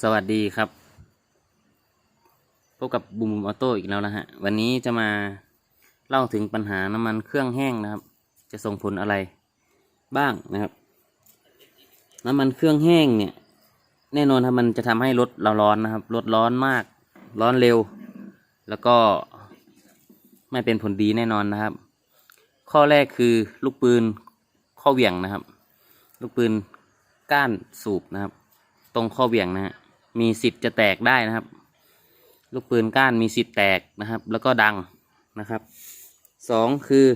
สวัสดีครับ พบกับบูมบูมออโต้อีกแล้วนะฮะ วันนี้จะมาเล่าถึงปัญหาน้ำมันเครื่องแห้งนะครับ จะส่งผลอะไรบ้างนะครับ น้ำมันเครื่องแห้งเนี่ย แน่นอนครับมันจะทำให้รถเราร้อนนะครับรถร้อนมาก ร้อนเร็ว แล้วก็ไม่เป็นผลดีแน่นอนนะครับ ข้อแรกคือลูกปืนข้อเหวี่ยงนะครับ ลูกปืนก้านสูบนะครับ ตรงข้อเหวี่ยงนะฮะ มีสิทธิ์จะแตกได้นะครับ ลูกปืนก้านมีสิทธิ์แตกนะครับ แล้วก็ดังนะครับสองคือ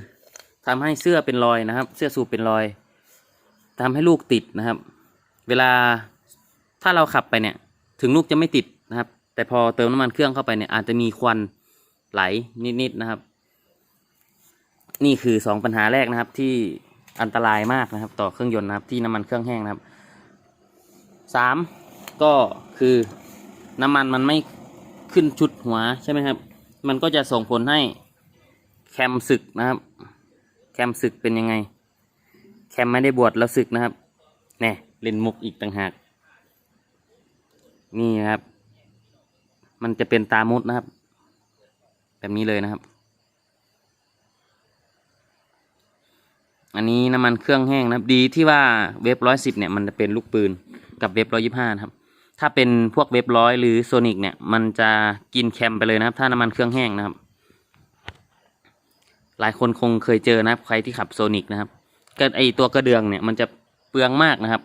ทำให้เสื้อเป็นรอยนะครับ เสื้อสูบเป็นรอยทำให้ลูกติดนะครับ เวลาถ้าเราขับไปเนี่ย ถึงลูกจะไม่ติดนะครับ แต่พอเติมน้ำมันเครื่องเข้าไปเนี่ยอาจจะมีควันไหลนิดๆนะครับ นี่คือสองปัญหาแรกนะครับที่อันตรายมากนะครับ ต่อเครื่องยนต์นะครับ ที่น้ำมันเครื่องแห้งนะครับสาม ก็คือน้ำมันมันไม่ขึ้นชุดหัวใช่ไหมครับ มันก็จะส่งผลให้แคมสึกนะครับ แคมสึกเป็นยังไง แคมไม่ได้บวชแล้วสึกนะครับแน่เล่นมุกอีกต่างหาก นี่นครับ มันจะเป็นตามุดนะครับ แบบนี้เลยนะครับ อันนี้น้ำมันเครื่องแห้งนะครับ ดีที่ว่าเว็บร้อยสิบเนี่ยมันจะเป็นลูกปืนกับเว็บร้อยยี่ห้านะครับ ถ้าเป็นพวกเว็บร้อยหรือโซนิกเนี่ย มันจะกินแคมไปเลยนะครับ ถ้าน้ำมันเครื่องแห้งนะครับ หลายคนคงเคยเจอนะครับ ใครที่ขับโซนิกนะครับก็ไอตัวกระเดืองเนี่ยมันจะเปลืองมากนะครับ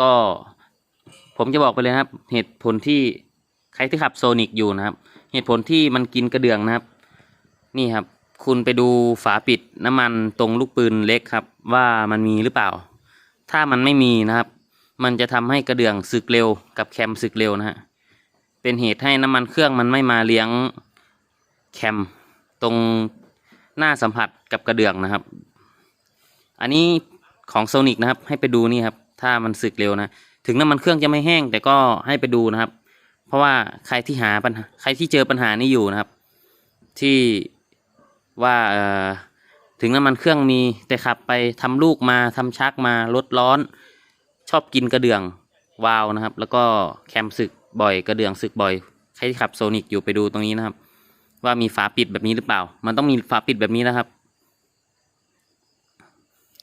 ก็ผมจะบอกไปเลยนะครับ เหตุผลที่ใครที่ขับโซนิกอยู่นะครับ เหตุผลที่มันกินกระเดืองนะครับ นี่ครับ คุณไปดูฝาปิดน้ำมันตรงลูกปืนเล็กครับ ว่ามันมีหรือเปล่า ถ้ามันไม่มีนะครับ มันจะทำให้กระเดื่องสึกเร็วกับแคมสึกเร็วนะฮะ เป็นเหตุให้น้ำมันเครื่องมันไม่มาเลี้ยงแคมตรงหน้าสัมผัสกับกระเดื่องนะครับ อันนี้ของโซนิกนะครับ ให้ไปดูนี่ครับ ถ้ามันสึกเร็วนะ ถึงน้ำมันเครื่องจะไม่แห้ง แต่ก็ให้ไปดูนะครับ เพราะว่าใครที่หาปัญหา ใครที่เจอปัญหานี้อยู่นะครับ ที่ว่าเอ่อถึงน้ำมันเครื่องมีแต่ขับไปทำลูกมาทำชักมาลดร้อน ชอบกินกระเดื่องวาวนะครับ แล้วก็แคมสึกบ่อยกระเดื่องสึกบ่อยใครที่ขับโซนิกอยู่ไปดูตรงนี้นะครับ ว่ามีฝาปิดแบบนี้หรือเปล่า มันต้องมีฝาปิดแบบนี้นะครับ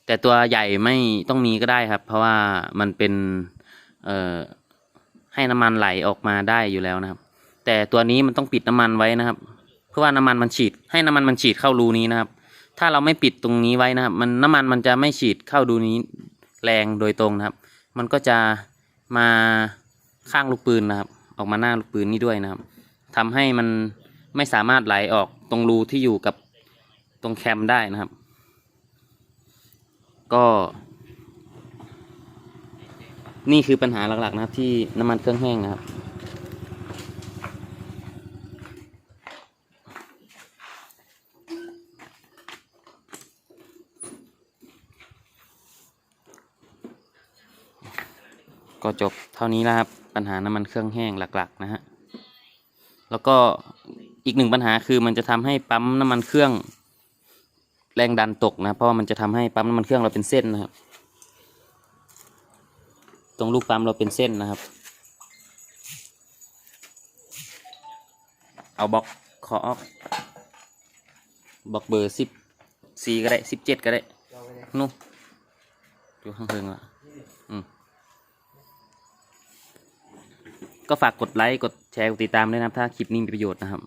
แต่ตัวใหญ่ไม่ต้องมีก็ได้ครับ เพราะว่ามันเป็นเอ่อให้น้ำมันไหลออกมาได้อยู่แล้วนะครับ แต่ตัวนี้มันต้องปิดน้ำมันไว้นะครับ เพื่อว่าน้ำมันมันฉีด ให้น้ำมันมันฉีดเข้ารูนี้นะครับ ถ้าเราไม่ปิดตรงนี้ไว้นะครับ มันน้ำมันมันจะไม่ฉีดเข้ารูนี้แรงโดยตรงนะครับ มันก็จะมาข้างลูกปืนนะครับ ออกมาหน้าลูกปืนนี่ด้วยนะครับทำให้มันไม่สามารถไหลออกตรงรูที่อยู่กับตรงแคมได้นะครับ ก็ นี่คือปัญหาหลักๆนะครับที่น้ำมันเครื่องแห้งนะครับ ก็จบเท่านี้แล้วครับ ปัญหาน้ำมันเครื่องแห้งหลักๆนะฮะแล้วก็อีกหนึ่งปัญหาคือมันจะทำให้ปั๊มน้ำมันเครื่อง แรงดันตกนะ เพราะมันจะทำให้ปั๊มน้ำมันเครื่องเราเป็นเส้นนะครับ ตรงลูกปั๊มเราเป็นเส้นนะครับ เอาบล็อกขอออกบล็อกเบอร์สิบสี่ก็ได้สิบเจ็ดก็ได้นู่นอยู่ข้างเพิงละ ก็ฝากกดไลค์กดแชร์กดติดตามด้วยนะครับ ถ้าคลิปนี้มีประโยชน์นะครับ